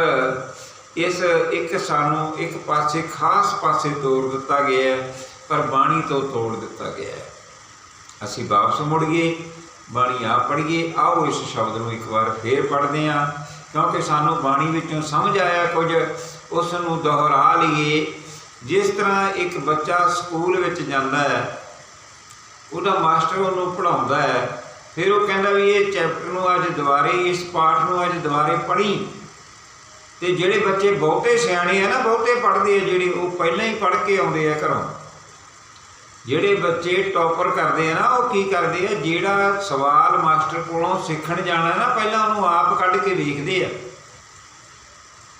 S1: ਇਸ ਇੱਕ ਸਾਨੂੰ ਇੱਕ ਪਾਸੇ ਖਾਸ ਪਾਸੇ ਤੋੜ ਦਿੱਤਾ ਗਿਆ ਹੈ, ਪਰ ਬਾਣੀ ਤੋਂ ਤੋੜ ਦਿੱਤਾ ਗਿਆ ਹੈ। ਅਸੀਂ ਵਾਪਸ ਮੁੜੀਏ ਬਾਣੀ ਆ ਪੜ੍ਹੀਏ। ਆਓ ਇਸ ਸ਼ਬਦ ਨੂੰ ਇੱਕ ਵਾਰ ਫੇਰ ਪੜ੍ਹਦੇ ਹਾਂ, ਕਿਉਂਕਿ ਸਾਨੂੰ ਬਾਣੀ ਵਿੱਚੋਂ ਸਮਝ ਆਇਆ ਕੁਝ, ਉਸ ਨੂੰ ਦੁਹਰਾ ਲਈਏ। ਜਿਸ ਤਰ੍ਹਾਂ ਇੱਕ ਬੱਚਾ ਸਕੂਲ ਵਿੱਚ ਜਾਂਦਾ ਹੈ, ਉਹਦਾ ਮਾਸਟਰ ਉਹਨੂੰ ਪੜ੍ਹਾਉਂਦਾ ਹੈ ਫਿਰ ਉਹ ਕਹਿੰਦਾ ਵੀ ਇਹ ਚੈਪਟਰ ਨੂੰ ਅੱਜ ਦੁਬਾਰੇ, ਇਸ ਪਾਠ ਨੂੰ ਅੱਜ ਦੁਬਾਰੇ ਪੜ੍ਹੀ। ਤੇ ਜਿਹੜੇ ਬੱਚੇ ਬਹੁਤੇ ਸਿਆਣੇ ਆ ਨਾ, ਬਹੁਤੇ ਪੜ੍ਹਦੇ ਆ ਜਿਹੜੇ, ਉਹ ਪਹਿਲਾਂ ਹੀ ਪੜ੍ਹ ਕੇ ਆਉਂਦੇ ਆ ਘਰੋਂ। ਜਿਹੜੇ ਬੱਚੇ ਟੌਪਰ ਕਰਦੇ ਆ ਨਾ, ਉਹ ਕੀ ਕਰਦੇ ਆ, ਜਿਹੜਾ ਸਵਾਲ ਮਾਸਟਰ ਕੋਲੋਂ ਸਿੱਖਣ ਜਾਣਾ ਨਾ, ਪਹਿਲਾਂ ਉਹਨੂੰ ਆਪ ਕੱਢ ਕੇ ਵੇਖਦੇ ਆ।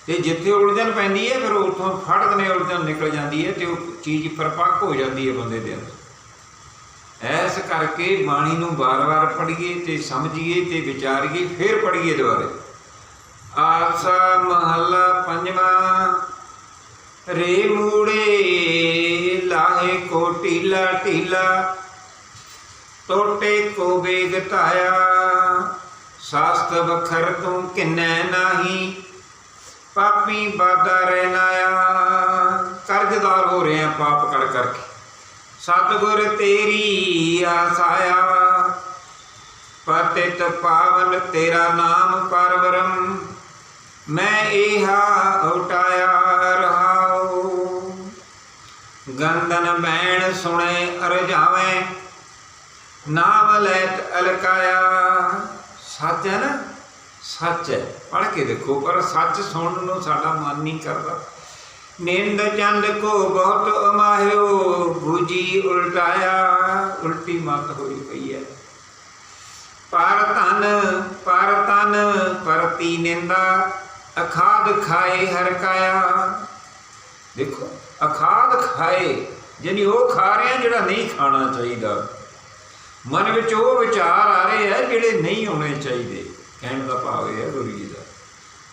S1: ਤੇ ਜਿੱਥੇ ਉਲਝਣ ਪੈਂਦੀ ਹੈ ਫਿਰ ਉੱਥੋਂ ਫੜ ਦਨੇ ਉਲਝਣ ਨਿਕਲ ਜਾਂਦੀ ਹੈ ਤੇ ਉਹ ਚੀਜ਼ ਪਰਪੱਕ ਹੋ ਜਾਂਦੀ ਹੈ ਬੰਦੇ ਦੇ ਅੰਦਰ। ਐਸ ਕਰਕੇ ਬਾਣੀ ਨੂੰ ਵਾਰ-ਵਾਰ ਪੜ੍ਹੀਏ ਤੇ ਸਮਝੀਏ ਤੇ ਵਿਚਾਰੀਏ, ਫਿਰ ਪੜ੍ਹੀਏ ਦੁਬਾਰੇ। ਆਸਾ ਮਹੱਲਾ ਪੰਜਵਾਂ, ਰੇ ਮੂੜੇ ਲਾਹੇ ਕੋ ਟੀਲਾ ਟੀਲਾ ਟੋਟੇ ਕੋ ਵੇਗ ਧਾਇਆ, ਸਾਸਤ ਬਖਰ ਤੂੰ ਕਿੰਨੈ ਨਾਹੀ, ਪਾਪੀ ਬਾਦਾ ਰਹਿਨਾਇਆ ਕਰਜ਼ਦਾਰ ਹੋ ਰਹੇ ਆ ਪਾਪ ਕਰ ਕਰਕੇ। ਸਤਿਗੁਰ ਤੇਰੀ ਆਸਾਇਆ, ਪਤਿਤ ਪਾਵਨ ਤੇਰਾ ਨਾਮ ਪਰਵਰਮ, ਮੈਂ ਇਹਾ ਉਟਾਇਆ ਰਹਾਉ। ਗੰਦਨ ਬੈਣ ਸੁਣੇ ਅਰਜਾਵੇਂ ਨਾਮ ਲੈਤ ਅਲਕਾਇਆ। ਸੱਚ ਹੈ ਨਾ? ਸੱਚ ਹੈ। ਪੜ੍ਹ ਕੇ ਦੇਖੋ, ਪਰ ਸੱਚ ਸੁਣਨ ਨੂੰ ਸਾਡਾ ਮਨ ਨਹੀਂ ਕਰਦਾ। ਨਿੰਦ ਚੰਦ ਕੋ ਬਹੁਤ ਅਮਾਹਿਓ ਬੂਜੀ ਉਲਟਾਇਆ, ਉਲਟੀ ਮਤ ਹੋਈ ਪਈ ਹੈ ਪਰ ਤਨ ਪਰ ਤਨ ਪਰਤੀ ਨਿੰਦਾ, ਅਖਾਦ ਖਾਏ ਹਰ ਕਾਇਆ। ਦੇਖੋ, ਅਖਾਦ ਖਾਏ, ਯਾਨੀ ਉਹ ਖਾ ਰਿਹਾ ਜਿਹੜਾ ਨਹੀਂ ਖਾਣਾ ਚਾਹੀਦਾ। ਮਨ ਵਿੱਚ ਉਹ ਵਿਚਾਰ ਆ ਰਹੇ ਆ ਜਿਹੜੇ ਨਹੀਂ ਹੋਣੇ ਚਾਹੀਦੇ। ਕਹਿਣ ਦਾ ਭਾਵ ਇਹ ਹੈ ਗੁਰੂ ਜੀ ਦਾ।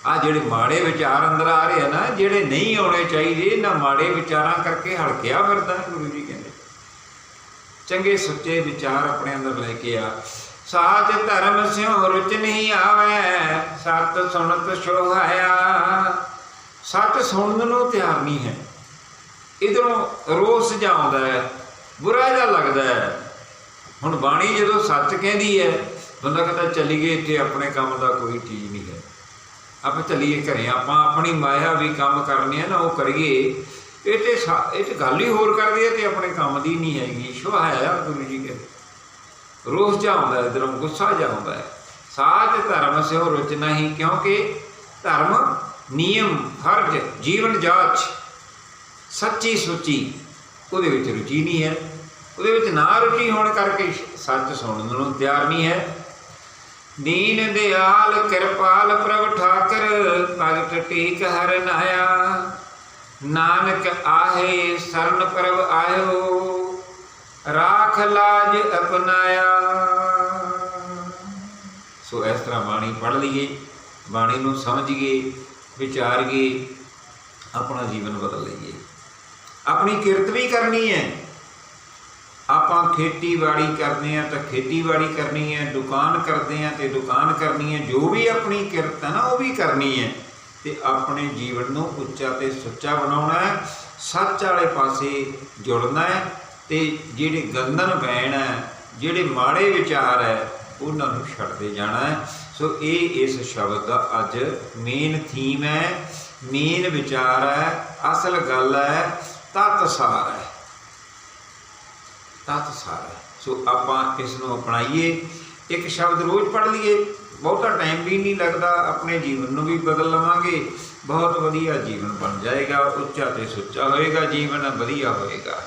S1: ਆ ਜਿਹੜੇ ਮਾੜੇ ਵਿਚਾਰ ਅੰਦਰ ਆ ਰਹੇ ਆ ਨਾ, ਜਿਹੜੇ ਨਹੀਂ ਆਉਣੇ ਚਾਹੀਦੇ, ਇਹਨਾਂ ਮਾੜੇ ਵਿਚਾਰਾਂ ਕਰਕੇ ਹਲਕਿਆ ਫਿਰਦਾ, ਗੁਰੂ ਜੀ ਕਹਿੰਦੇ। ਚੰਗੇ ਸੁੱਚੇ ਵਿਚਾਰ ਆਪਣੇ ਅੰਦਰ ਲੈ ਕੇ ਆ। ਸਾਚ ਧਰਮ ਸਿਉ ਰੁਚ ਨਹੀਂ ਆਵੇ, ਸਤ ਸੁਣਤ ਸੋਹਾਇਆ ਸਤ ਸੁਣਨ ਨੂੰ ਤਿਆਰ ਨਹੀਂ ਹੈ। ਇਧਰੋਂ ਰੋਸ ਜਾਉਂਦਾ ਹੈ, ਬੁਰਾ ਜਿਹਾ ਲੱਗਦਾ ਹੈ। ਹੁਣ ਬਾਣੀ ਜਦੋਂ ਸੱਚ ਕਹਿੰਦੀ ਹੈ, ਬੰਦਾ ਕਹਿੰਦਾ ਚਲੀ ਗਏ ਇੱਥੇ, ਆਪਣੇ ਕੰਮ ਦਾ ਕੋਈ ਚੀਜ਼ ਨਹੀਂ ਹੈ। ਆਪਾਂ ਚੱਲੀਏ ਘਰੇ, ਆਪਾਂ ਆਪਣੀ ਮਾਇਆ ਵੀ ਕੰਮ ਕਰਨੇ ਆ ਨਾ, ਉਹ ਕਰੀਏ। ਇਹ ਤੇ ਸਾ- ਇਹ ਤੇ ਗੱਲ ਹੀ ਹੋਰ ਕਰਦੀ ਹੈ ਤੇ ਆਪਣੇ ਕੰਮ ਦੀ ਨਹੀਂ ਹੈਗੀ। ਸ਼ੋਹਾਇਆ ਗੁਰੂ ਜੀ ਕਹਿੰਦੇ ਰੋਸ ਜਾਉਂਦਾ ਹੈ ਇਧਰੋਂ ਗੁੱਸਾ ਜਾਉਂਦਾ ਹੈ। ਸਾਚ ਧਰਮ ਸਿਓ ਰੁਚ ਨਹੀਂ, ਕਿਉਂਕਿ ਧਰਮ ਨਿਯਮ, ਫਰਜ਼, ਜੀਵਨ ਜਾਚ, ਸੱਚੀ ਸੁੱਚੀ, ਉਹਦੇ ਵਿੱਚ ਰੁਚੀ ਨਹੀਂ ਹੈ। ਉਹਦੇ ਵਿੱਚ ਨਾ ਰੁਚੀ ਹੋਣ ਕਰਕੇ ਸੱਚ ਸੁਣਨ ਨੂੰ ਤਿਆਰ ਨਹੀਂ ਹੈ। ਦੀਨ ਦਿਆਲ ਕਿਰਪਾਲ ਪ੍ਰਭ ਠਾਕਰ, ਭਗਤ ਟੀਕ ਹਰ ਨਾਇਆ। ਨਾਨਕ ਆਹੇ, ਸਰਨ ਪ੍ਰਭ ਆਇਓ, ਰਾਖ ਲਾਜ ਅਪਨਾਇਆ। ਸੋ ਇਸ ਤਰ੍ਹਾਂ ਬਾਣੀ ਪੜ੍ਹ ਲਈਏ, ਬਾਣੀ ਨੂੰ ਸਮਝੀਏ, ਵਿਚਾਰੀਏ, ਆਪਣਾ ਜੀਵਨ ਬਦਲ ਲਈਏ। ਆਪਣੀ ਕਿਰਤ ਵੀ ਕਰਨੀ ਹੈ। ਆਪਾਂ ਖੇਤੀਬਾੜੀ ਕਰਦੇ ਆ ਤਾਂ ਖੇਤੀਬਾੜੀ ਕਰਨੀ ਹੈ, ਦੁਕਾਨ ਕਰਦੇ ਆ ਤੇ ਦੁਕਾਨ ਕਰਨੀ ਹੈ, ਜੋ ਵੀ ਆਪਣੀ ਕਿਰਤ ਹੈ ਨਾ, ਉਹ ਵੀ ਕਰਨੀ ਹੈ। ਤੇ ਆਪਣੇ ਜੀਵਨ ਨੂੰ ਉੱਚਾ ਤੇ ਸੁੱਚਾ ਬਣਾਉਣਾ ਹੈ, ਸੱਚ ਵਾਲੇ ਪਾਸੇ ਜੁੜਨਾ ਹੈ ਤੇ ਜਿਹੜੇ ਗੰਦਨ ਬੈਣ ਹੈ, ਜਿਹੜੇ ਮਾੜੇ ਵਿਚਾਰ ਹੈ, ਉਹਨਾਂ ਨੂੰ ਛੱਡਦੇ ਜਾਣਾ ਹੈ। ਸੋ ਇਹ ਇਸ ਸ਼ਬਦ ਦਾ ਅੱਜ ਮੇਨ ਥੀਮ ਹੈ ਮੇਨ ਵਿਚਾਰ ਹੈ, ਅਸਲ ਗੱਲ ਹੈ, ਤਤ ਸਾਰ ਹੈ। ਤਤ ਸਾਰ। ਸੋ ਆਪਾਂ ਇਸ ਨੂੰ ਅਪਣਾਈਏ। ਇੱਕ ਸ਼ਬਦ ਰੋਜ਼ ਪੜ੍ਹ ਲਈਏ। ਬਹੁਤਾ ਟਾਈਮ ਵੀ ਨਹੀਂ ਲੱਗਦਾ। ਆਪਣੇ ਜੀਵਨ ਨੂੰ ਵੀ ਬਦਲ ਲਵਾਂਗੇ। ਬਹੁਤ ਵਧੀਆ ਜੀਵਨ ਬਣ ਜਾਏਗਾ। ਉੱਚਾ ਤੇ ਸੁੱਚਾ ਹੋਏਗਾ। ਜੀਵਨ ਵਧੀਆ ਹੋਏਗਾ।